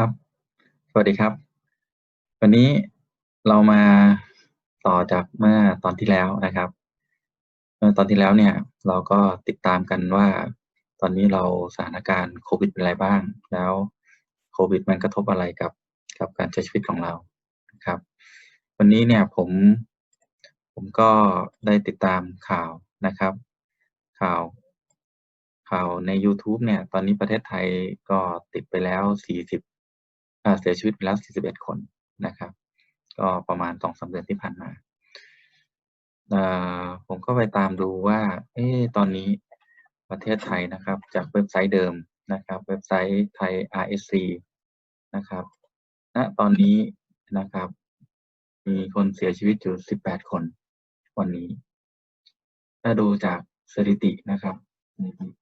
ครับ สวัสดีครับ วันนี้เรามาต่อจากเมื่อตอนที่แล้วนะครับ เมื่อตอนที่แล้วเนี่ยเราก็ติดตามกันว่า ตอนนี้เราสถานการณ์โควิดเป็นอะไรบ้าง แล้วโควิดมันกระทบอะไรกับกับการใช้ชีวิตของเราครับ วันนี้เนี่ยผมผมก็ได้ติดตามข่าวนะครับ ข่าวข่าวใน YouTube เนี่ย ตอนนี้ประเทศไทยก็ติดไปแล้ว 40 เสียชีวิตไปแล้ว 41 คนนะครับ ก็ประมาณ2-3เดือนที่ผ่านมาอ่าผมก็ไปตามดูว่า เอ๊ะตอนนี้ประเทศไทยนะครับ จากเว็บไซต์เดิมนะครับ เว็บไซต์ไทย RSC นะครับณตอนนี้นะครับ มีคนเสียชีวิตอยู่ 18 คนวันนี้ ถ้าดูจากสถิตินะครับ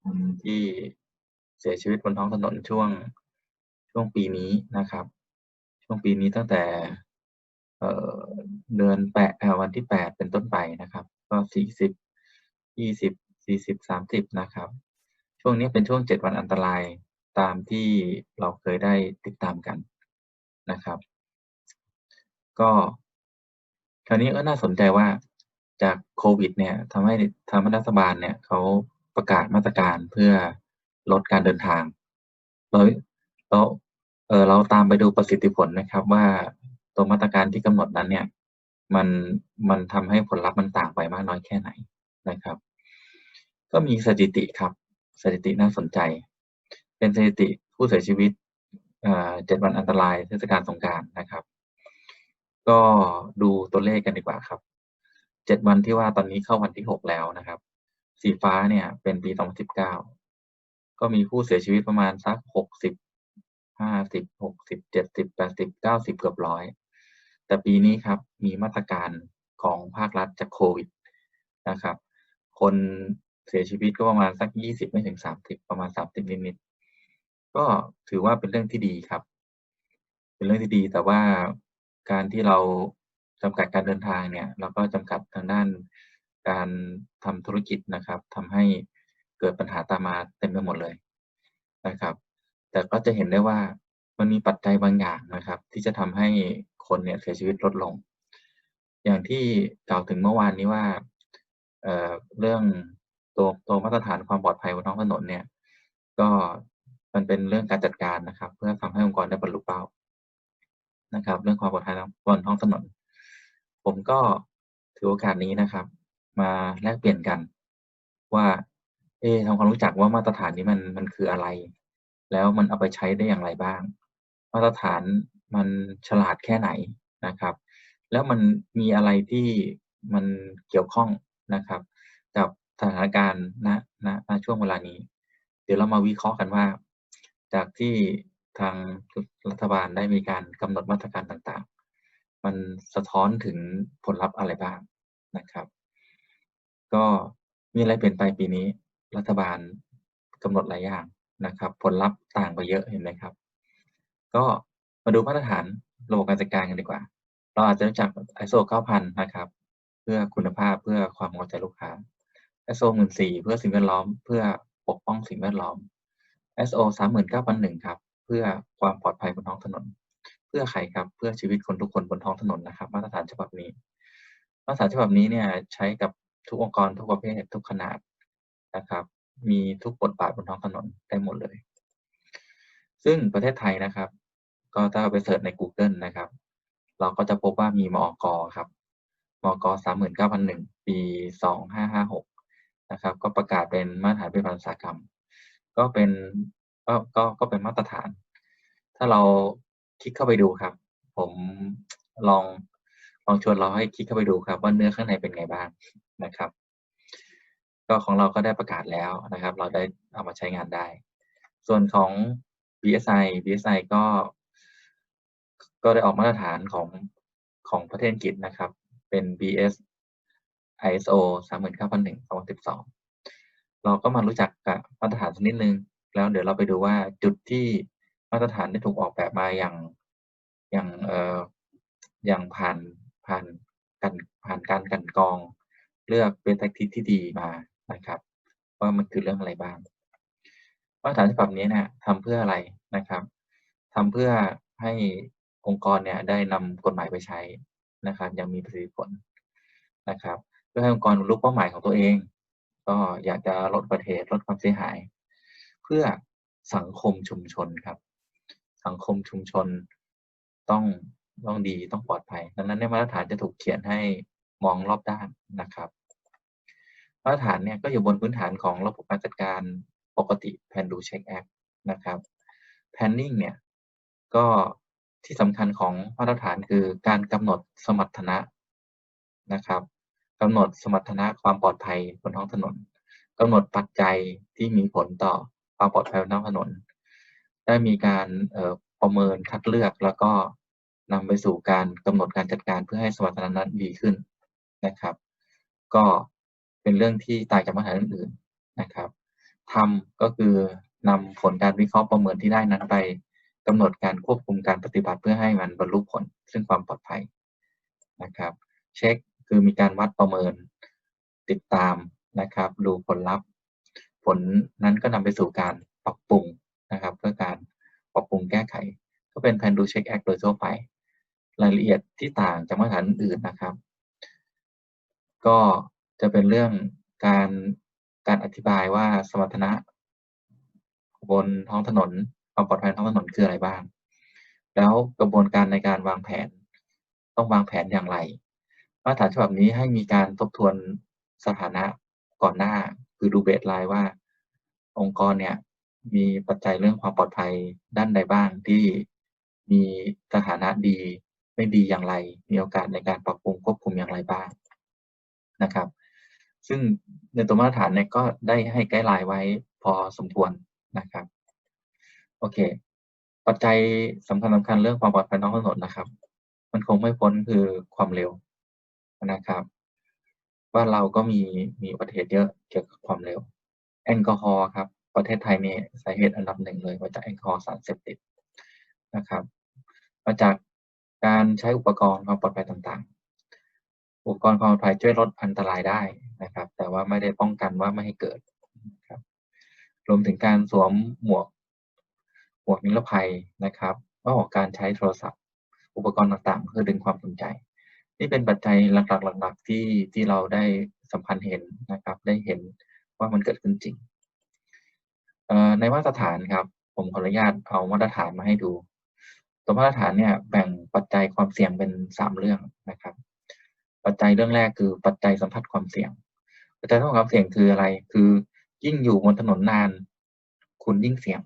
คนที่เสียชีวิตบนท้องถนนช่วง ช่วงปีนี้นะครับ ช่วงปีนี้ตั้งแต่เดือนแปดวันที่8เป็นต้นไปนะครับ ก็40 20 40 30นะครับ ช่วงนี้เป็นช่วง7วันอันตรายตามที่เราเคยได้ติดตามกันนะครับ ก็คราวนี้ก็น่าสนใจว่าจากโควิดเนี่ยทำให้ทำให้รัฐบาลเนี่ยเขาประกาศมาตรการเพื่อลดการเดินทางแล้วแล้ว เออเราตามไปดูประสิทธิผลนะครับ ว่าตัวมาตรการที่กำหนดนั้นเนี่ย มันมันทำให้ผลลัพธ์มันต่างไปมากน้อยแค่ไหนนะครับ ก็มีสถิติครับ สถิติน่าสนใจ เป็นสถิติผู้เสียชีวิตอ่า7วันอันตรายเทศกาลสงกานต์นะครับ ก็ดูตัวเลขกันดีกว่าครับ7วันที่ว่าตอนนี้เข้าวันที่6แล้วนะครับ สีฟ้าเนี่ยเป็นปี2019ก็มีผู้เสียชีวิตประมาณสักหกสิบ 60 50 60 70 80 90เก้าสิบเกือบ100แต่ปีนี้ครับมีมาตรการของภาครัฐจากโควิดนะครับ คนเสียชีวิตก็ประมาณสัก20ไม่ถึง30ประมาณ30นิดๆก็ถือว่าเป็นเรื่องที่ดีครับ เป็นเรื่องที่ดีแต่ว่าการที่เราจำกัดการเดินทางเนี่ย เราก็จำกัดทางด้านการทำธุรกิจนะครับทำให้เกิดปัญหาตามมาเต็มไปหมดเลยนะครับ แต่ก็จะเห็นได้ว่ามันมีปัจจัยบางอย่างนะครับ ที่จะทำให้คนเนี่ยเสียชีวิตลดลง อย่างที่กล่าวถึงเมื่อวานนี้ว่าเอ่อเรื่องตัวตัวมาตรฐานความปลอดภัยบนท้องถนนเนี่ย ก็มันเป็นเรื่องการจัดการนะครับ เพื่อทำให้องค์กรได้บรรลุเป้านะครับ เรื่องความปลอดภัยบนท้องถนน ผมก็ถือโอกาสนี้นะครับ มาแลกเปลี่ยนกัน ว่า เอ๊ทำความรู้จักว่ามาตรฐานนี้มันมันคืออะไร แล้วมันเอาไปใช้ได้อย่างไรบ้าง มาตรฐานมันฉลาดแค่ไหนนะครับ แล้วมันมีอะไรที่มันเกี่ยวข้องนะครับ กับสถานการณ์ณณณช่วงเวลานี้ เดี๋ยวเรามาวิเคราะห์กันว่า จากที่ทางรัฐบาลได้มีการกำหนดมาตรการต่างๆ มันสะท้อนถึงผลลัพธ์อะไรบ้างนะครับ ก็มีอะไรเปลี่ยนไปปีนี้ รัฐบาลกำหนดหลายอย่าง นะครับ ผลลัพธ์ต่างไปเยอะเห็นไหมครับ ก็มาดูมาตรฐานระบบการจัดการกันดีกว่า เราอาจจะรู้จัก ISO 9000 นะครับ เพื่อคุณภาพเพื่อความพอใจลูกค้า ISO 14000เพื่อสิ่งแวดล้อม เพื่อปกป้องสิ่งแวดล้อม ISO 39001 ครับ เพื่อความปลอดภัยบนท้องถนน เพื่อใครครับ เพื่อชีวิตคนทุกคนบนท้องถนนนะครับ มาตรฐานฉบับนี้ มาตรฐานฉบับนี้เนี่ยใช้กับทุกองค์กรทุกประเภททุกขนาดนะครับ มีทุกบทบาทบนท้องถนนได้หมดเลย ซึ่งประเทศไทยนะครับ ก็ถ้าไปเซิร์ชในกูเกิลนะครับ เราก็จะพบว่ามีมอก.ครับมอก.39001ปี2556นะครับ ก็ประกาศเป็นมาตรฐานผลิตภัณฑ์อุตสากรรม ก็เป็นก็ก็ก็เป็นมาตรฐาน ถ้าเราคลิกเข้าไปดูครับ ผมลองลองชวนเราให้คลิกเข้าไปดูครับ ว่าเนื้อข้างในเป็นไงบ้างนะครับ ก็ของเราก็ได้ประกาศแล้วนะครับ เราได้เอามาใช้งานได้ ส่วนของ BSI BSI ก็ ก็ได้ออกมาตรฐานของของประเทศอังกฤษนะครับ เป็น BS ISO 39001 2012 เราก็มารู้จักกับมาตรฐานสักนิดหนึ่งแล้วเดี๋ยวเราไปดูว่าจุดที่มาตรฐานได้ถูกออกแบบมาอย่างอย่างเอ่ออย่างผ่านผ่านกันผ่านการกันกอง เลือก best practice ที่ดีมา นะครับ ว่ามันคือเรื่องอะไรบ้างมาตรฐานฉบับนี้เนี่ยทำเพื่ออะไรนะครับทำเพื่อให้องค์กรเนี่ยได้นำกฎหมายไปใช้นะครับย่างมีประสิทธิผลนะครับ เพื่อให้องค์กรรรลุเป้าหมายของตัวเอง ก็อยากจะลดอุบัติเหตุลดความเสียหาย เพื่อสังคมชุมชนครับ สังคมชุมชนต้องต้องดีต้องปลอดภัย ดังนั้นในมาตรฐานจะถูกเขียนให้มองรอบด้านนะครับ มาตรฐานเนี่ยก็อยู่บนพื้นฐานของระบบการจัดการปกติ Plan Do Check Act นะครับ Planning เนี่ยก็ที่สำคัญของมาตรฐานคือการกำหนดสมรรถนะนะครับกำหนดสมรรถนะความปลอดภัยบนท้องถนนกำหนดปัจจัยที่มีผลต่อความปลอดภัยบนท้องถนน ได้มีการประเมินคัดเลือกแล้วก็นำไปสู่การกำหนดการจัดการเพื่อให้สมรรถนะนั้นดีขึ้นนะครับ ก็ เป็นเรื่องที่ต่างจากมาตรฐานอื่นๆนะครับทำก็คือนำผลการวิเคราะห์ประเมินที่ได้นั้นไปกำหนดการควบคุมการปฏิบัติเพื่อให้มันบรรลุผล ซึ่งความปลอดภัยนะครับ เช็คคือมีการวัดประเมินติดตามนะครับ ดูผลลัพธ์ ผลนั้นก็นำไปสู่การปรับปรุงนะครับ เพื่อการปรับปรุงแก้ไข ก็เป็นแผนดูเช็คแอคโดยทั่วไป รายละเอียดที่ต่างจากมาตรฐานอื่นนะครับ ก็ จะเป็นเรื่องการการอธิบายว่าสมรรถนะ บนท้องถนนความปลอดภัยท้องถนนคืออะไรบ้าง แล้วกระบวนการในการวางแผน ต้องวางแผนอย่างไร มาตรฐานฉบับนี้ให้มีการทบทวนสถานะก่อนหน้าคือดูเบสไลน์ว่า องค์กรเนี่ยมีปัจจัยเรื่องความปลอดภัยด้านใดบ้างที่มีสถานะดีไม่ดีอย่างไร มีโอกาสในการปรับปรุงควบคุมอย่างไรบ้างนะครับ ซึ่งในตัวมาตรฐานเนี่ยก็ได้ให้ไกด์ไลน์ไว้พอสมควรนะครับ โอเค ปัจจัยสำคัญสำคัญเรื่องความปลอดภัยท้องถนนนะครับ มันคงไม่พ้นคือความเร็วนะครับว่าเราก็มีมีอุบัติเหตุเยอะเกี่ยวกับความเร็ว แอลกอฮอล์ครับ ประเทศไทยเนี่ยสาเหตุอันดับหนึ่งเลยมาจากแอลกอฮอล์สารเสพติดนะครับ มาจากการใช้อุปกรณ์ความปลอดภัยต่างๆ อุปกรณ์ความปลอดภัยช่วยลดอันตรายได้นะครับ แต่ว่าไม่ได้ป้องกันว่าไม่ให้เกิดครับ รวมถึงการสวมหมวกหมวกนิรภัยนะครับว่าของการใช้โทรศัพท์ อุปกรณ์ต่างๆ เพื่อดึงความสนใจ นี่เป็นปัจจัยหลักๆหลักๆที่ที่เราได้สัมพันธ์เห็นนะครับ ได้เห็นว่ามันเกิดขึ้นจริงในมาตรฐานครับ ผมขออนุญาตเอามาตรฐานมาให้ดู ตัวมาตรฐานเนี่ยแบ่งปัจจัยความเสี่ยงเป็นสามเรื่องนะครับ ปัจจัยเรื่องแรกคือปัจจัยสัมผัสความเสี่ยง ปัจจัยสัมผัสความเสี่ยงคืออะไร คือยิ่งอยู่บนถนนนาน คุณยิ่งเสี่ยง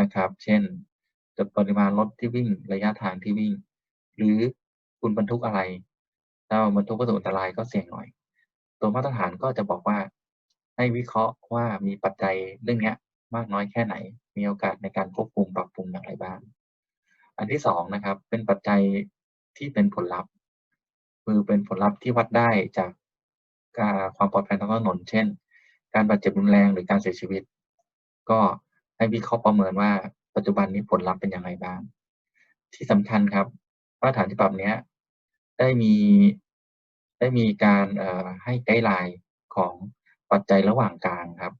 นะครับ เช่นจปริมาณรถที่วิ่งระยะทางที่วิ่ง หรือคุณบรรทุกอะไรถ้าบรรทุกวัตถุอันตรายก็เสี่ยงหน่อย ตัวมาตรฐานก็จะบอกว่าให้วิเคราะห์ว่ามีปัจจัยเรื่องนี้มากน้อยแค่ไหน มีโอกาสในการควบคุมปรับปรุงอย่างไรบ้าง อันที่สองนะครับ เป็นปัจจัยที่เป็นผลลัพธ์ คือเป็นผลลัพธ์ที่วัดได้จากการความปลอดภัยทางถนน เช่น การบาดเจ็บรุนแรงหรือการเสียชีวิต ก็ให้วิเคราะห์ประเมินว่าปัจจุบันนี้ผลลัพธ์เป็นยังไงบ้าง ที่สำคัญครับมาตรฐานฉบับนี้ได้มีได้มีการให้ไกด์ไลน์ของปัจจัยระหว่างกลางครับ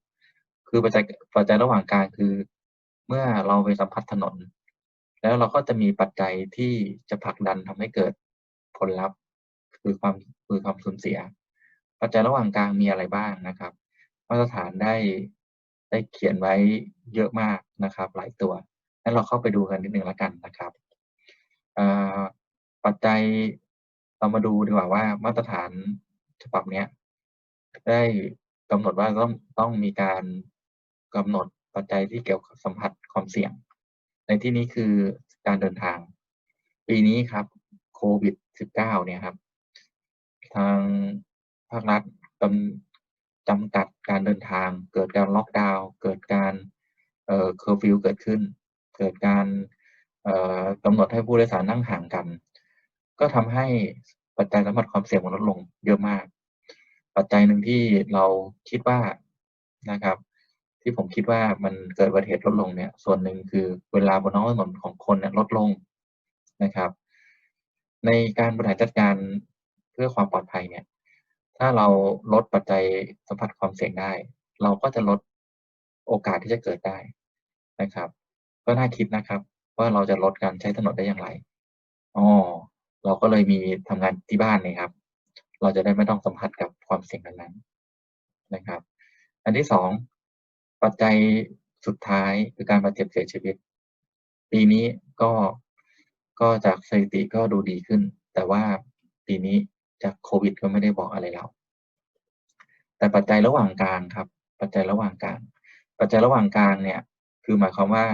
คือปัจจัยปัจจัยระหว่างกลางคือ เมื่อเราไปสัมผัสถนน แล้วเราก็จะมีปัจจัยที่จะผลักดันทำให้เกิดผลลัพธ์ คือความคือความสูญเสีย ปัจจัยระหว่างกลางมีอะไรบ้างนะครับ มาตรฐานได้ได้เขียนไว้เยอะมากนะครับ หลายตัวงั้นเราเข้าไปดูกันนิดนึงแล้วกันนะครับปัจจัยเรามาดูดีกว่าว่ามาตรฐานฉบับนี้ได้กำหนดว่าต้องต้องมีการกำหนดปัจจัยที่เกี่ยวกับสัมผัสความเสี่ยง ในที่นี้คือการเดินทาง ปีนี้ครับโควิด -19 เนี่ยครับ ทางภาครัฐกจำกัดการเดินทาง เกิดการล็อกดาวน์เกิดการเอ่อเคอร์ฟิวเกิดขึ้น เกิดการเอ่อกำหนดให้ผู้โดยสารนั่งห่างกัน ก็ทำให้ปัจจัยสัมผัสความเสี่ยงมันลดลงเยอะมาก ปัจจัยหนึ่งที่เราคิดว่านะครับ ที่ผมคิดว่ามันเกิดอุบัติเหตุลดลงเนี่ย ส่วนหนึ่งคือเวลาบนท้องถนนของคนเนี่ยลดลงนะครับ ในการบริหารจัดการ เพื่อความปลอดภัยเนี่ย ถ้าเราลดปัจจัยสัมผัสความเสี่ยงได้ เราก็จะลดโอกาสที่จะเกิดได้นะครับ ก็น่าคิดนะครับ ว่าเราจะลดการใช้ถนนได้อย่างไรอ๋อเราก็เลยมีทำงานที่บ้านเนี่ยครับ เราจะได้ไม่ต้องสัมผัสกับความเสี่ยงนั้นๆนะครับ อันที่สองปัจจัยสุดท้ายคือการบาดเจ็บเสียชีวิต ปีนี้ก็ก็จากสถิติก็ดูดีขึ้น แต่ว่าปีนี้ จากโควิด ก็ไม่ได้บอกอะไรเราแต่ปัจจัยระหว่างกลางครับ ปัจจัยระหว่างกลาง ปัจจัยระหว่างกลางเนี่ย คือหมายความว่า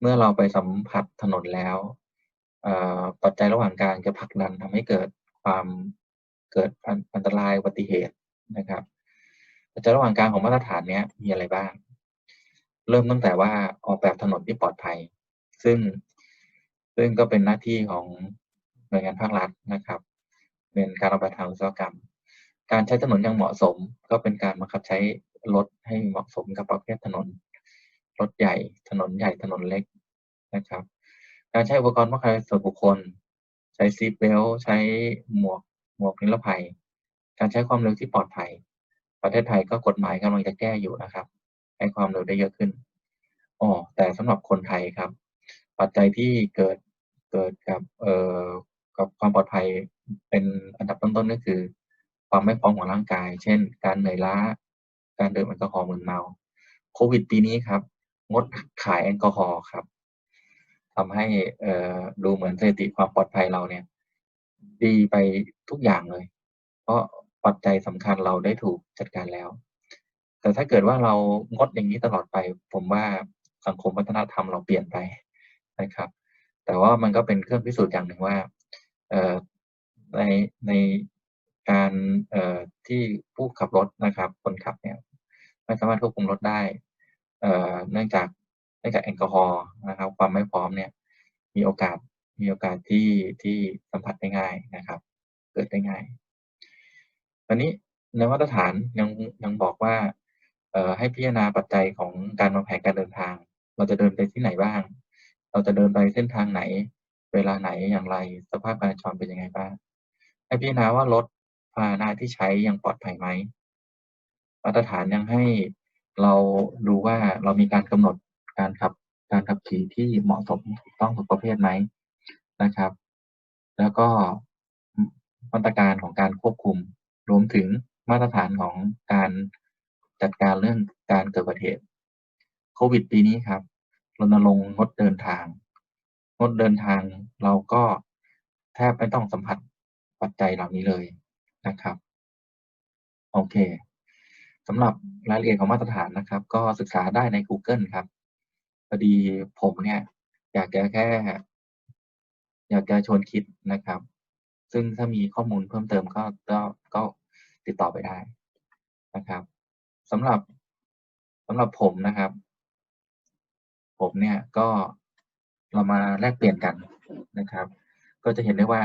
เมื่อเราไปสัมผัสถนนแล้วปัจจัยระหว่างกลางจะผลักดันทำให้เกิดความเกิดอันตรายอุบัติเหตุนะครับ ปัจจัยระหว่างกลางของมาตรฐานเนี้ยมีอะไรบ้าง เริ่มตั้งแต่ว่าออกแบบถนนที่ปลอดภัย ซึ่งซึ่งก็เป็นหน้าที่ของหน่วยงานภาครัฐนะครับ เป็นการออกแบบทางอุตสาหกรรม การใช้ถนนอย่างเหมาะสม ก็เป็นการบังคับใช้รถให้เหมาะสมกับประเภทถนน รถใหญ่ ถนนใหญ่ ถนนเล็กนะครับ การใช้อุปกรณ์ป้องกันส่วนบุคคล ใช้ซีเบลใช้หมวก หมวกนิรภัย การใช้ความเร็วที่ปลอดภัย ประเทศไทยก็กฎหมายกำลังจะแก้อยู่นะครับ ให้ความเร็วได้เยอะขึ้นอ๋อแต่สำหรับคนไทยครับ ปัจจัยที่เกิดเกิดกับเอ่อกับความปลอดภัย เป็นอันดับต้นๆก็คือ ความไม่พร้อมของร่างกาย เช่น การเหนื่อยล้า การดื่มแอลกอฮอล์มึนเมาโควิดปีนี้ครับ งดขายแอลกอฮอล์ครับทำให้ดูเหมือนสถิติความปลอดภัยเราเนี่ย ดีไปทุกอย่างเลย เพราะปัจจัยสำคัญเราได้ถูกจัดการแล้ว แต่ถ้าเกิดว่าเรางดอย่างนี้ตลอดไป ผมว่าสังคมวัฒนธรรมเราเปลี่ยนไปนะครับ แต่ว่ามันก็เป็นเครื่องพิสูจน์อย่างหนึ่งว่า ในในการที่ผู้ขับรถนะครับ คนขับเนี่ยไม่สามารถควบคุมรถได้เนื่องจากเนื่องจากแอลกอฮอล์นะครับ ความไม่พร้อมเนี่ยมีโอกาสมีโอกาสที่ที่สัมผัสได้ง่ายนะครับ เกิดได้ง่ายวันนี้ในมาตรฐานยังยังบอกว่าให้พิจารณาปัจจัยของการวางแผนการเดินทาง เราจะเดินไปที่ไหนบ้าง เราจะเดินไปเส้นทางไหน เวลาไหนอย่างไร สภาพการจราจรเป็นยังไงบ้าง ให้พิจารณาว่ารถพาหนะที่ใช้ยังปลอดภัยไหมมาตรฐานยังให้เราดูว่าเรามีการกำหนดการขับการขับขี่ที่เหมาะสมถูกต้องทุกประเภทไหมนะครับ แล้วก็มาตรการของการควบคุม รวมถึงมาตรฐานของการจัดการเรื่องการเกิดอุบัติเหตุโควิดปีนี้ครับรณรงค์งดเดินทาง งดเดินทางเราก็แทบไม่ต้องสัมผัส ปัจจัยเหล่านี้เลยนะครับ โอเคสำหรับรายละเอียดของมาตรฐานนะครับ ก็ศึกษาได้ใน Google ครับพอดีผมเนี่ย อยากจะแค่ อยากจะชวนคิดนะครับ ซึ่งถ้ามีข้อมูลเพิ่มเติมก็ก็ก็ติดต่อไปได้นะครับสำหรับสำหรับผมนะครับ ผมเนี่ยก็เรามาแลกเปลี่ยนกันนะครับ ก็จะเห็นได้ว่า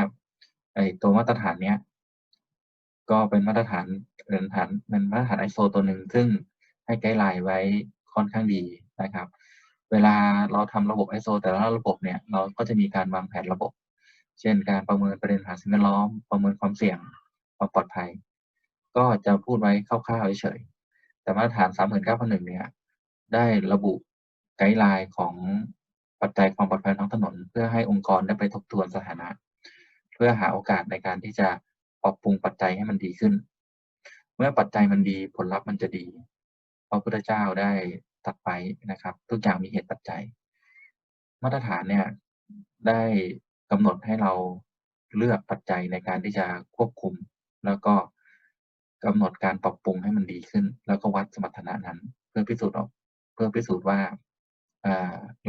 ไอ้ตัวมาตรฐานเนี้ย ก็เป็นมาตรฐานเป็นฐานเป็นมาตรฐานไอโซตัวหนึ่งซึ่งให้ไกด์ไลน์ไว้ค่อนข้างดีนะครับ เวลาเราทำระบบไอโซแต่ละระบบเนี่ยเราก็จะมีการวางแผนระบบ เช่น การประเมินประเด็นหาสิ่งแวดล้อม ประเมินความเสี่ยงความปลอดภัย ก็จะพูดไว้คร่าวๆเฉยๆแต่มาตรฐาน 39,001เนี่ยได้ระบุไกด์ไลน์ของปัจจัยความปลอดภัยท้องถนน เพื่อให้องค์กรได้ไปทบทวนสถานะ เพื่อหาโอกาสในการที่จะปรับปรุงปัจจัยให้มันดีขึ้น เมื่อปัจจัยมันดีผลลัพธ์มันจะดีเพราะพุทธเจ้าได้ตัดไปนะครับ ทุกอย่างมีเหตุปัจจัย มาตรฐานเนี่ยได้กำหนดให้เราเลือกปัจจัยในการที่จะควบคุม แล้วก็กำหนดการปรับปรุงให้มันดีขึ้น แล้วก็วัดสมรรถนะนั้น เพื่อพิสูจน์ออกเพื่อพิสูจน์ว่า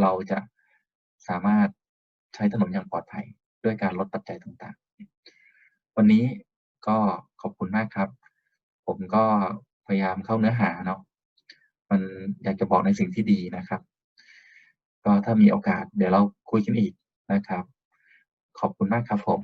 เราจะสามารถใช้ถนนอย่างปลอดภัย ด้วยการลดปัจจัยต่างๆ วันนี้ก็ขอบคุณมากครับ ผมก็พยายามเข้าเนื้อหาเนาะมันอยากจะบอกในสิ่งที่ดีนะครับ ก็ถ้ามีโอกาสเดี๋ยวเราคุยกันอีกนะครับ ขอบคุณมากครับผม